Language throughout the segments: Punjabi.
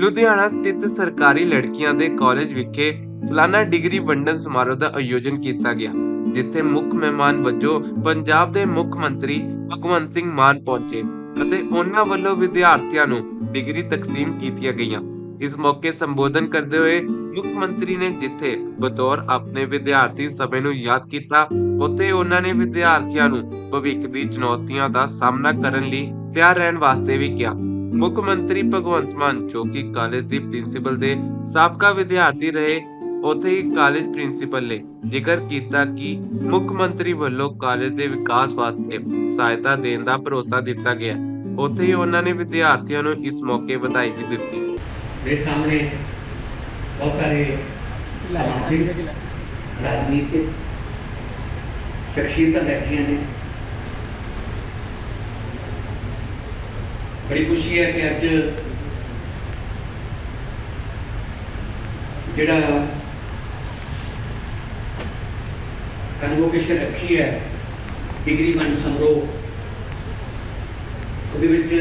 ਲੁਧਿਆਣਾ ਸਥਿਤ ਸਰਕਾਰੀ ਲੜਕੀਆਂ ਦੇ ਕਾਲਜ ਵਿਖੇ ਸਾਲਾਨਾ ਡਿਗਰੀ ਵੰਡਨ ਸਮਾਰੋਹ ਦਾ ਆਯੋਜਨ ਕੀਤਾ ਗਿਆ, ਜਿੱਥੇ ਮੁੱਖ ਮਹਿਮਾਨ ਵਜੋਂ ਪੰਜਾਬ ਦੇ ਮੁੱਖ ਮੰਤਰੀ ਭਗਵੰਤ ਸਿੰਘ ਮਾਨ ਪਹੁੰਚੇ ਅਤੇ ਉਹਨਾਂ ਵੱਲੋਂ ਵਿਦਿਆਰਥੀਆਂ ਨੂੰ ਡਿਗਰੀ ਤਕਸੀਮ ਕੀਤੀਆਂ ਗਈਆਂ। ਇਸ ਮੌਕੇ ਸੰਬੋਧਨ ਕਰਦੇ ਹੋਏ ਮੁੱਖ ਮੰਤਰੀ ਨੇ ਜਿੱਥੇ ਬਤੌਰ ਆਪਣੇ ਵਿਦਿਆਰਥੀ ਸਭੇ ਨੂੰ ਯਾਦ ਕੀਤਾ, ਉੱਥੇ ਉਹਨਾਂ ਨੇ ਵਿਦਿਆਰਥੀਆਂ ਨੂੰ ਭਵਿੱਖ ਦੀ ਚੁਣੌਤੀਆਂ ਦਾ ਸਾਹਮਣਾ ਕਰਨ ਲਈ ਤਿਆਰ ਰਹਿਣ ਵਾਸਤੇ ਵੀ ਕਿਹਾ। ਮੁੱਖ ਮੰਤਰੀ ਭਗਵੰਤ ਮਾਨ, ਜੋ ਕਿ ਕਾਲਜ ਦੇ ਪ੍ਰਿੰਸੀਪਲ ਦੇ ਸਾਬਕਾ ਵਿਦਿਆਰਥੀ ਰਹੇ, ਉੱਥੇ ਹੀ ਕਾਲਜ ਪ੍ਰਿੰਸੀਪਲ ਨੇ ਜ਼ਿਕਰ ਕੀਤਾ ਕਿ ਮੁੱਖ ਮੰਤਰੀ ਵੱਲੋਂ ਕਾਲਜ ਦੇ ਵਿਕਾਸ ਵਾਸਤੇ ਸਹਾਇਤਾ ਦੇਣ ਦਾ ਭਰੋਸਾ ਦਿੱਤਾ ਗਿਆ। ਉੱਥੇ ਹੀ ਉਹਨਾਂ ਨੇ ਵਿਦਿਆਰਥੀਆਂ ਨੂੰ ਇਸ ਮੌਕੇ ਵਧਾਈ ਵੀ ਦਿੱਤੀ। ਮੇਰੇ ਸਾਹਮਣੇ ਬਹੁਤ ਸਾਰੇ ਸਮਾਜਿਕ, ਰਾਜਨੀਤਿਕ, ਸ਼ਖਸੀਅਤਾਂ ਬੈਠੀਆਂ ਨੇ। ਬੜੀ ਖੁਸ਼ੀ ਹੈ ਕਿ ਅੱਜ ਜਿਹੜਾ ਕਨਵੋਕੇਸ਼ਨ ਰੱਖੀ ਹੈ ਡਿਗਰੀ ਵੰਡ ਸਮਾਰੋਹ ਉਹਦੇ ਵਿੱਚ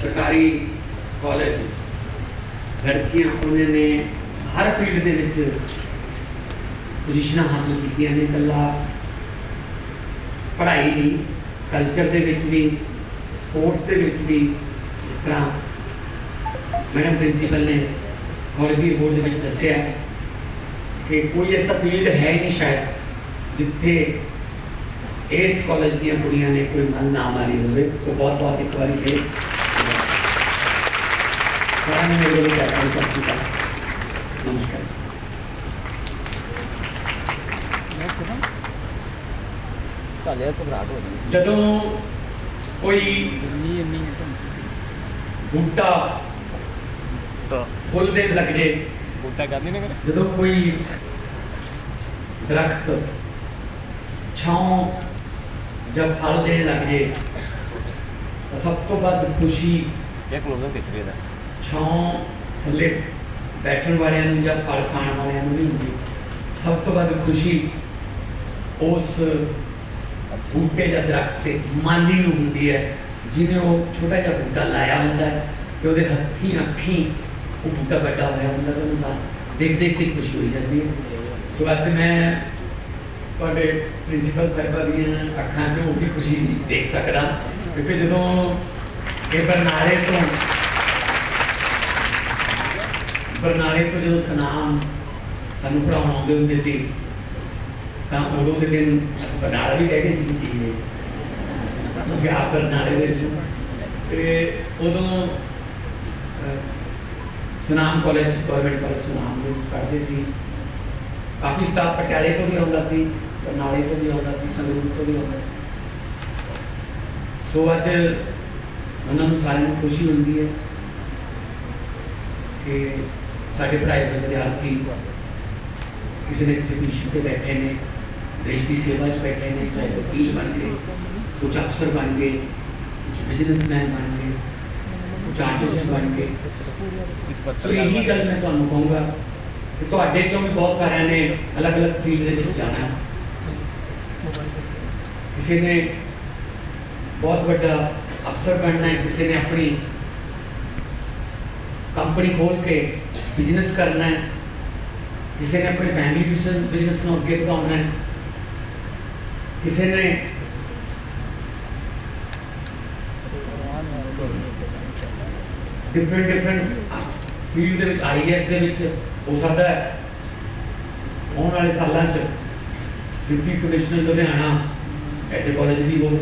ਸਰਕਾਰੀ ਕਾਲਜ ਲੜਕੀਆਂ, ਉਹਨਾਂ ਨੇ ਹਰ ਫੀਲਡ ਦੇ ਵਿੱਚ ਪੋਜੀਸ਼ਨਾਂ ਹਾਸਲ ਕੀਤੀਆਂ ਨੇ ਕੱਲਾ ਪੜ੍ਹਾਈ ਨਹੀਂ ਕਲਚਰ ਦੇ ਵਿੱਚ ਵੀ ਸਪੋਰਟਸ ਦੇ ਵਿੱਚ ਵੀ ਇਸ ਤਰ੍ਹਾਂ ਮੈਡਮ ਪ੍ਰਿੰਸੀਪਲ ਨੇ ਕਾਲਜ ਦੀ ਰਿਪੋਰਟ ਦੇ ਵਿੱਚ ਦੱਸਿਆ ਕਿ ਕੋਈ ਐਸਾ ਫੀਲਡ ਹੈ ਹੀ ਨਹੀਂ ਸ਼ਾਇਦ ਜਿੱਥੇ ਇਸ ਕਾਲਜ ਦੀਆਂ ਕੁੜੀਆਂ ਨੇ ਕੋਈ ਮਨ ਨਾ ਮਾਰੀ ਹੋਵੇ ਸੋ ਬਹੁਤ ਬਹੁਤ ਇੱਕ ਵਾਰੀ ਫੇਰ ਸਾਰਿਆਂ ਨੂੰ ਮੇਰੇ ਵੱਲੋਂ ਪਿਆਰ ਭਰੀ ਸਤਿ ਸ਼੍ਰੀ ਅਕਾਲ ਨਮਸਕਾਰ ਤੁਹਾਡੇ ਘਬਰਾਹਟ ਹੋ ਰਹੀ ਜਦੋਂ ਕੋਈ ਬੂਟਾ ਫੁੱਲ ਦੇਣ ਲੱਗ ਜੇ। ਬੂਟਾ ਕਰਦੀ ਨਾ ਕਰੇ ਜਦੋਂ ਕੋਈ ਦਰਖਤ ਛਾਂ ਜਦ ਫਲ ਦੇਣ ਲੱਗ ਜੇ ਤਾਂ ਸਭ ਤੋਂ ਵੱਧ ਖੁਸ਼ੀ ਇਹ ਕਲੋਜ਼ਰ ਖਿੱਚ ਰਿਹਾ ਛਾਂ ਥੱਲੇ ਬੈਠਣ ਵਾਲਿਆਂ ਨੂੰ ਜਾਂ ਫਲ ਖਾਣ ਵਾਲਿਆਂ ਨੂੰ ਨਹੀਂ ਹੁੰਦੀ। ਸਭ ਤੋਂ ਵੱਧ ਖੁਸ਼ੀ ਉਸ ਬੂਟੇ ਜਾਂ ਦਰਖਤ ਤੇ ਮਾਲੀ ਨੂੰ ਹੁੰਦੀ ਹੈ ਜਿਹਨੇ ਉਹ ਛੋਟਾ ਜਿਹਾ ਬੂਟਾ ਲਾਇਆ ਹੁੰਦਾ ਹੈ ਤੇ ਉਹਦੇ ਹੱਥੀਂ ਅੱਖੀਂ ਉਹ ਬੂਟਾ ਵੱਡਾ ਹੋਇਆ ਹੁੰਦਾ ਤਾਂ ਉਹਨੂੰ ਦੇਖ ਦੇਖ ਕੇ ਖੁਸ਼ੀ ਹੋਈ ਜਾਂਦੀ ਹੈ। ਸੋ ਅੱਜ ਮੈਂ ਤੁਹਾਡੇ ਪ੍ਰਿੰਸੀਪਲ ਸਾਹਿਬਾਂ ਦੀਆਂ ਅੱਖਾਂ 'ਚੋਂ ਉਹ ਵੀ ਖੁਸ਼ੀ ਦੇਖ ਸਕਦਾ, ਕਿਉਂਕਿ ਜਦੋਂ ਇਹ ਬਰਨਾਲੇ ਤੋਂ ਬਰਨਾਲੇ ਤੋਂ ਜਦੋਂ ਸਨਾਮ ਸਾਨੂੰ ਪੜਾਉਣ ਆਉਂਦੇ ਹੁੰਦੇ ਸੀ ਤਾਂ ਉਦੋਂ ਦੇ ਦਿਨ ਅੱਜ ਬਰਨਾਲਾ ਵੀ ਰਹਿ ਗਏ ਸੀ ਜੀ ਕਿਉਂਕਿ ਆਪ ਬਰਨਾਲੇ ਦੇ ਵਿੱਚ ਤੇ ਉਦੋਂ ਅਹ, Sunam college government college Sunam ਦੇ ਵਿੱਚ ਪੜ੍ਹਦੇ ਸੀ ਕਾਫੀ ਸਟਾਫ ਪਟਿਆਲੇ ਤੋਂ ਵੀ ਆਉਂਦਾ ਸੀ ਬਰਨਾਲੇ ਤੋਂ ਵੀ ਆਉਂਦਾ ਸੀ ਸੰਗਰੂਰ ਤੋਂ ਵੀ ਆਉਂਦਾ ਸੀ ਸੋ ਅੱਜ ਉਹਨਾਂ ਨੂੰ ਸਾਰਿਆਂ ਨੂੰ ਖੁਸ਼ੀ ਹੁੰਦੀ ਹੈ ਕਿ ਸਾਡੇ ਪੜ੍ਹਾਏ ਹੋਏ ਵਿਦਿਆਰਥੀ ਕਿਸੇ ਨਾ ਕਿਸੇ ਪੋਜੀਸ਼ਨ ਤੇ ਬੈਠੇ ਨੇ ਦੇਸ਼ ਦੀ ਸੇਵਾ 'ਚ ਬੈਠੇ ਨੇ ਚਾਹੇ ਵਕੀਲ ਬਣ ਗਏ ਕੁਝ ਅਫਸਰ ਬਣ ਗਏ ਕੁਝ ਬਿਜ਼ਨਸਮੈਨ ਬਣ ਗਏ ਕੁਝ ਆਰਟਿਸਟ ਬਣ ਗਏ ਸੋ ਇਹੀ ਗੱਲ ਮੈਂ ਤੁਹਾਨੂੰ ਕਹੂੰਗਾ ਕਿ ਤੁਹਾਡੇ ਚੋਂ ਵੀ ਬਹੁਤ ਸਾਰਿਆਂ ਨੇ ਅਲੱਗ-ਅਲੱਗ ਫੀਲਡ ਦੇ ਵਿੱਚ ਜਾਣਾ ਹੈ ਕਿਸੇ ਨੇ ਬਹੁਤ ਵੱਡਾ ਅਫਸਰ ਬਣਨਾ ਹੈ ਕਿਸੇ ਨੇ ਆਪਣੀ ਕੰਪਨੀ ਖੋਲ ਕੇ ਬਿਜ਼ਨਸ ਕਰਨਾ ਹੈ ਕਿਸੇ ਨੇ ਆਪਣੇ ਫੈਮਿਲੀ ਬਿਜ਼ਨਸ ਨੂੰ ਅੱਗੇ ਵਧਾਉਣਾ ਹੈ ਕਿਸੇ ਨੇ ਡਿਫਰੈਂਟ ਡਿਫਰੈਂਟ ਫੀਲਡ ਦੇ ਵਿੱਚ ਆਈਐਸ ਦੇ ਵਿੱਚ ਹੋ ਸਕਦਾ ਹੈ। ਆਉਣ ਵਾਲੇ ਸਾਲਾਂ 'ਚ ਡਿਪਟੀ ਕਮਿਸ਼ਨਰ ਲੁਧਿਆਣਾ ਐਸੇ ਕਾਲਜ ਦੀ ਹੋਵੇ।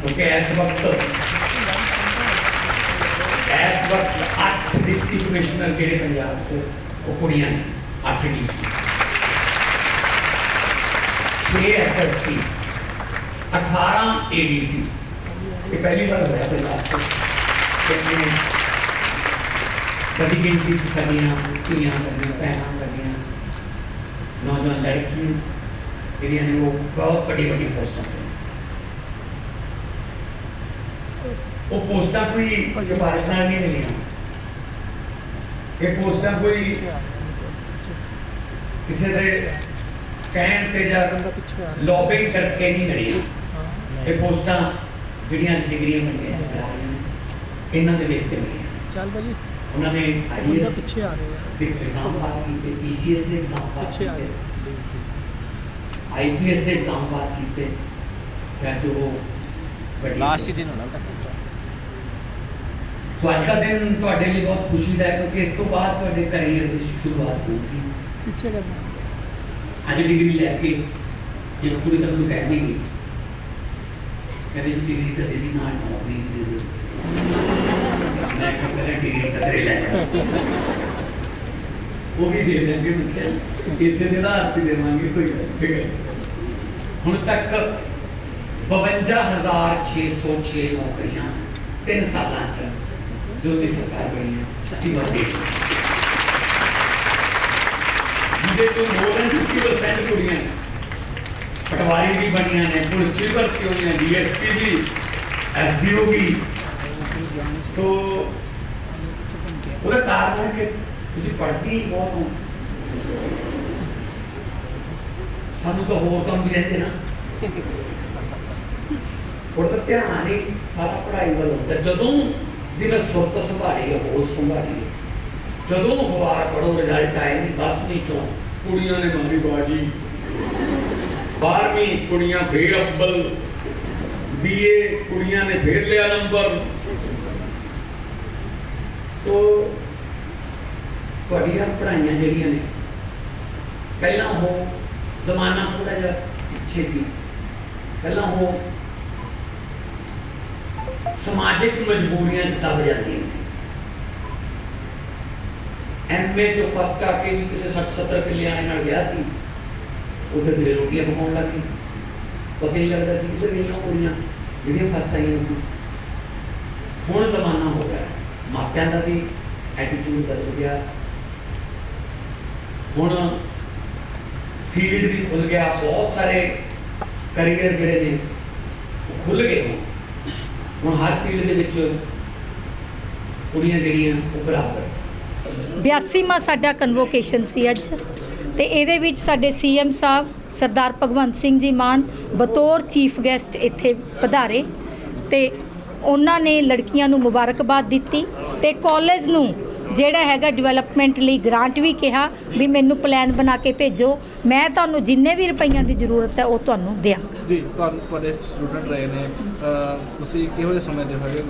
ਕਿਉਂਕਿ ਇਸ ਵਕਤ ਇਸ ਵਕਤ ਅੱਠ ਡਿਪਟੀ ਕਮਿਸ਼ਨਰ ਜਿਹੜੇ ਪੰਜਾਬ 'ਚ ਉਹ ਕੁੜੀਆਂ ਨੇ, ਅੱਠ ਡੀਸੀ 6 ਐਸਐਸਪੀ 18 ਏਡੀਸੀ ਇਹ ਪਹਿਲੀ ਵਾਰ ਹੋਇਆ ਪੰਜਾਬ 'ਚ ਕਿ ਕਦੀ ਗਿਣਤੀ 'ਚ ਸਾਡੀਆਂ ਧੀਆਂ ਸਾਡੀਆਂ ਭੈਣਾਂ ਸਾਡੀਆਂ ਨੌਜਵਾਨ ਲੜਕੀਆਂ ਜਿਹੜੀਆਂ ਨੇ ਉਹ ਬਹੁਤ ਵੱਡੀ ਵੱਡੀ ਪੋਸਟਾਂ ਤੇ ਨੇ। ਉਹ ਪੋਸਟਾਂ ਕੋਈ ਸਿਫਾਰਿਸ਼ ਨਾਲ ਨਹੀਂ ਮਿਲੀਆਂ ਇਹ ਪੋਸਟਾਂ ਕੋਈ ਕਿਸੇ ਦੇ ਕਹਿਣ ਤੇ ਜਾਂ ਲੌਬਿੰਗ ਕਰਕੇ ਨਹੀਂ ਮਿਲੀਆਂ ਇਹ ਪੋਸਟਾਂ ਜਿਹੜੀਆਂ ਡਿਗਰੀਆਂ ਮਿਲੀਆਂ ਇਹਨਾਂ ਦੇ ਬੇਸ ਤੇ ਮਿਲੀਆਂ ਚੱਲ ਭਾਜੀ ਉਹਨਾਂ ਨੇ ਬੰਦਾ ਆਈਐਸ ਪਿੱਛੇ ਆ ਰਹੇ ਆ ਦੇ ਐਗਜ਼ਾਮ ਪਾਸ ਕੀਤੇ ਪੀਸੀਐਸ ਦੇ ਐਗਜ਼ਾਮ ਪਾਸ ਪਿੱਛੇ ਆ ਕੀਤੇ ਰਹੇ ਆਈਪੀਐਸ ਦੇ ਐਗਜ਼ਾਮ ਪਾਸ ਕੀਤੇ ਜਾਂ ਜੋ ਵੱਡੀ ਲਾਸਟ ਹੀ ਦਿਨ ਹੋਣਾ ਤਾਂ ਸੋ ਅੱਜ ਦਾ ਦਿਨ ਤੁਹਾਡੇ ਲਈ ਬਹੁਤ ਖੁਸ਼ੀ ਦਾ ਹੈ ਕਿਉਂਕਿ ਇਸ ਤੋਂ ਬਾਅਦ ਤੁਹਾਡੇ ਕੈਰੀਅਰ ਦੀ ਸ਼ੁਰੂਆਤ ਹੋਊਗੀ ਪਿੱਛੇ ਕਰਨਾ आज डिग्री लैके ये पूरी कसम कह देंगे कहते डिग्री तो दीदी ना अपनी मैं कब पहले डिग्री तक ले वो भी दे देंगे मतलब इसे आप भी दे, मांगे कोई ठीक है हूँ तक बवंजा हज़ार छे सौ छे नौकरियाँ तीन साल जो भी सरकार बनी है असं ਜਿਹਦੇ ਤੋਂ more than 50% ਕੁੜੀਆਂ। ਨੇ ਪਟਵਾਰੀ ਵੀ ਬਣੀਆਂ ਨੇ, ਪੁਲਿਸ ਵੀ ਭਰਤੀ ਹੋਈਆਂ ਡੀਐਸਪੀ ਵੀ ਐਸਡੀਓ ਵੀ। ਸੋ ਉਹਦਾ ਕਾਰਨ ਹੈ ਕਿ ਤੁਸੀਂ ਪੜ੍ਹਦੀ ਬਹੁਤ ਹੋ। ਸਾਨੂੰ ਤਾਂ ਹੋਰ ਕੰਮ ਵੀ ਰਹਿੰਦੇ ਨਾ। ਉਹਦਾ ਧਿਆਨ ਹੀ ਸਾਰਾ ਪੜ੍ਹਾਈ ਵੱਲ ਹੁੰਦਾ। ਜਦੋਂ ਦੀ ਮੈਂ ਸੁਰਤ ਸੰਭਾਲੀ ਹੈ ਹੋਸ਼ ਸੰਭਾਲੀ ਜਦੋਂ ਅਖਬਾਰ ਪੜੋ ਰਿਜ਼ਲਟ ਆਏ ਨਹੀਂ ਬਸ ਨਹੀਂ ਤੋਂ ਕੁੜੀਆਂ ਨੇ ਮਾਰੀ ਬਾਜੀ। ਬਾਰਵੀਂ ਕੁੜੀਆਂ ਫੇਰ ਅੱਬਲ, ਬੀਏ ਕੁੜੀਆਂ ਨੇ ਫੇਰ ਲਿਆ ਨੰਬਰ। ਸੋ ਤੁਹਾਡੀਆਂ ਪੜ੍ਹਾਈਆਂ ਜਿਹੜੀਆਂ ਨੇ, ਪਹਿਲਾਂ ਉਹ ਜ਼ਮਾਨਾ ਥੋੜਾ ਜਿਹਾ ਪਿੱਛੇ ਸੀ। ਪਹਿਲਾਂ ਉਹ ਸਮਾਜਿਕ ਮਜਬੂਰੀਆਂ 'ਚ ਦਬ ਜਾਂਦੀਆਂ ਸੀ। ਐਮਏ ਚੋਂ ਫਸਟ ਆ ਕੇ ਵੀ ਕਿਸੇ 60 70 ਕਿੱਲੇ ਆਣੇ ਨਾਲ ਵਿਆਹ ਸੀ ਉਹਦੇ ਫਿਰ ਰੋਟੀਆਂ ਪਕਾਉਣ ਲੱਗ ਗਈ ਪਤਾ ਹੀ ਨਹੀਂ ਲੱਗਦਾ ਸੀ ਕਿ ਗਈਆਂ ਕੁੜੀਆਂ ਜਿਹੜੀਆਂ ਫਸਟ ਆਈਆਂ ਸੀ ਹੁਣ ਜ਼ਮਾਨਾ ਹੋ ਗਿਆ ਮਾਪਿਆਂ ਦਾ ਵੀ ਐਟੀਟਿਊਡ ਬਦਲ ਗਿਆ ਹੁਣ ਫੀਲਡ ਵੀ ਖੁੱਲ ਗਿਆ ਬਹੁਤ ਸਾਰੇ ਕੈਰੀਅਰ ਜਿਹੜੇ ਨੇ ਉਹ ਖੁੱਲ ਗਏ ਹੁਣ ਹੁਣ ਹਰ ਫੀਲਡ ਦੇ ਵਿੱਚ ਕੁੜੀਆਂ ਜਿਹੜੀਆਂ ਉਹ ਬਰਾਬਰ 82ਵਾਂ ਸਾਡਾ ਕਨਵੋਕੇਸ਼ਨ ਸੀ ਅੱਜ। ਤੇ ਇਹਦੇ ਵਿੱਚ ਸਾਡੇ ਸੀਐਮ ਸਾਹਿਬ, ਸਰਦਾਰ ਭਗਵੰਤ ਸਿੰਘ ਜੀ ਮਾਨ, ਬਤੌਰ ਚੀਫ ਗੈਸਟ ਇੱਥੇ ਪਧਾਰੇ। ਤੇ ਉਹਨਾਂ ਨੇ ਲੜਕੀਆਂ ਨੂੰ ਮੁਬਾਰਕਬਾਦ ਦਿੱਤੀ ਤੇ ਕਾਲਜ ਨੂੰ ਜਿਹੜਾ ਹੈਗਾ ਡਿਵੈਲਪਮੈਂਟ ਲਈ ਗ੍ਰਾਂਟ ਵੀ ਕਿਹਾ ਵੀ ਮੈਨੂੰ ਪਲਾਨ ਬਣਾ ਕੇ ਭੇਜੋ। ਮੈਂ ਤੁਹਾਨੂੰ ਜਿੰਨੇ ਵੀ ਰੁਪਈਆਂ ਦੀ ਜ਼ਰੂਰਤ ਹੈ, ਉਹ ਤੁਹਾਨੂੰ ਦਿਆਂਗਾ। ਜੀ, ਤੁਹਾਨੂੰ ਤੁਹਾਡੇ ਸਟੂਡੈਂਟ ਰਹੇ ਨੇ। ਤੁਸੀਂ ਕਿਹੋ ਜਿਹੇ ਸਮੇਂ ਦੇ ਹੋਏ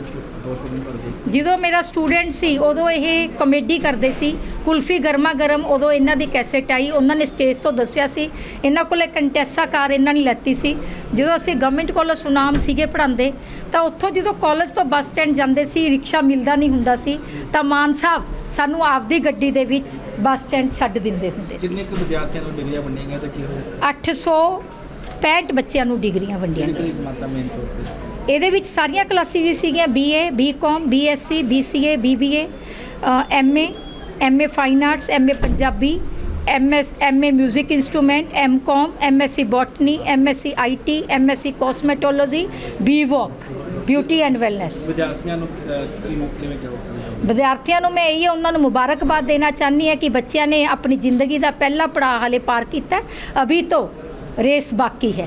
ਜਦੋਂ ਮੇਰਾ ਸਟੂਡੈਂਟ ਸੀ ਉਦੋਂ ਇਹ ਕਮੇਡੀ ਕਰਦੇ ਸੀ। ਕੁਲਫੀ ਗਰਮਾ ਗਰਮ ਉਦੋਂ ਇਹਨਾਂ ਦੀ ਕੈਸੇਟ ਆਈ। ਉਹਨਾਂ ਨੇ ਸਟੇਜ ਤੋਂ ਦੱਸਿਆ ਸੀ ਇਹਨਾਂ ਕੋਲੇ ਕੰਟੈਸਾ ਕਾਰ ਇਹਨਾਂ ਨੇ ਲੈਤੀ ਸੀ। ਜਦੋਂ ਅਸੀਂ ਗਵਰਨਮੈਂਟ ਕਾਲਜ ਸੁਨਾਮ ਸੀਗੇ ਪੜ੍ਹਾਉਂਦੇ ਤਾਂ ਉੱਥੋਂ ਜਦੋਂ ਕਾਲਜ ਤੋਂ ਬੱਸ ਸਟੈਂਡ ਜਾਂਦੇ ਸੀ ਰਿਕਸ਼ਾ ਮਿਲਦਾ ਨਹੀਂ ਹੁੰਦਾ ਸੀ ਤਾਂ ਮਾਨ ਸਾਹਿਬ ਸਾਨੂੰ ਆਪਦੀ ਗੱਡੀ ਦੇ ਵਿੱਚ ਬੱਸ ਸਟੈਂਡ ਛੱਡ ਦਿੰਦੇ ਹੁੰਦੇ ਸੀ। ਕਿੰਨੇ ਕੁ ਵਿਦਿਆਰਥੀਆਂ ਨੂੰ ਡਿਗਰੀਆਂ ਵੰਡੀਆਂ ਗਈਆਂ ਤੇ ਕੀ ਹੋਇਆ? 865 ਬੱਚਿਆਂ ਨੂੰ ਡਿਗਰੀਆਂ ਵੰਡੀਆਂ ਗਈਆਂ। ਇਹਦੇ ਵਿੱਚ ਸਾਰੀਆਂ ਕਲਾਸਿਸ ਸੀਗੀਆਂ BA BCom BSc BCA BBA MA MA fine arts MA Punjabi MS MA 뮤직 instrument MCom MSc botany MSc IT MSc cosmetology BVoc beauty and wellness ਵਿਦਿਆਰਥੀਆਂ ਨੂੰ ਕੀ ਮੌਕੇ ਕਰੋ ਵਿਦਿਆਰਥੀਆਂ ਨੂੰ ਮੈਂ ਇਹੀ ਉਹਨਾਂ ਨੂੰ ਮੁਬਾਰਕਬਾਦ ਦੇਣਾ ਚਾਹੁੰਦੀ ਹਾਂ ਕਿ ਬੱਚਿਆਂ ਨੇ ਆਪਣੀ ਜ਼ਿੰਦਗੀ ਦਾ ਪਹਿਲਾ ਪੜਾਅ ਹਾਲੇ ਪਾਰ ਕੀਤਾ। ਅਭੀ ਤੋਂ ਰੇਸ ਬਾਕੀ ਹੈ।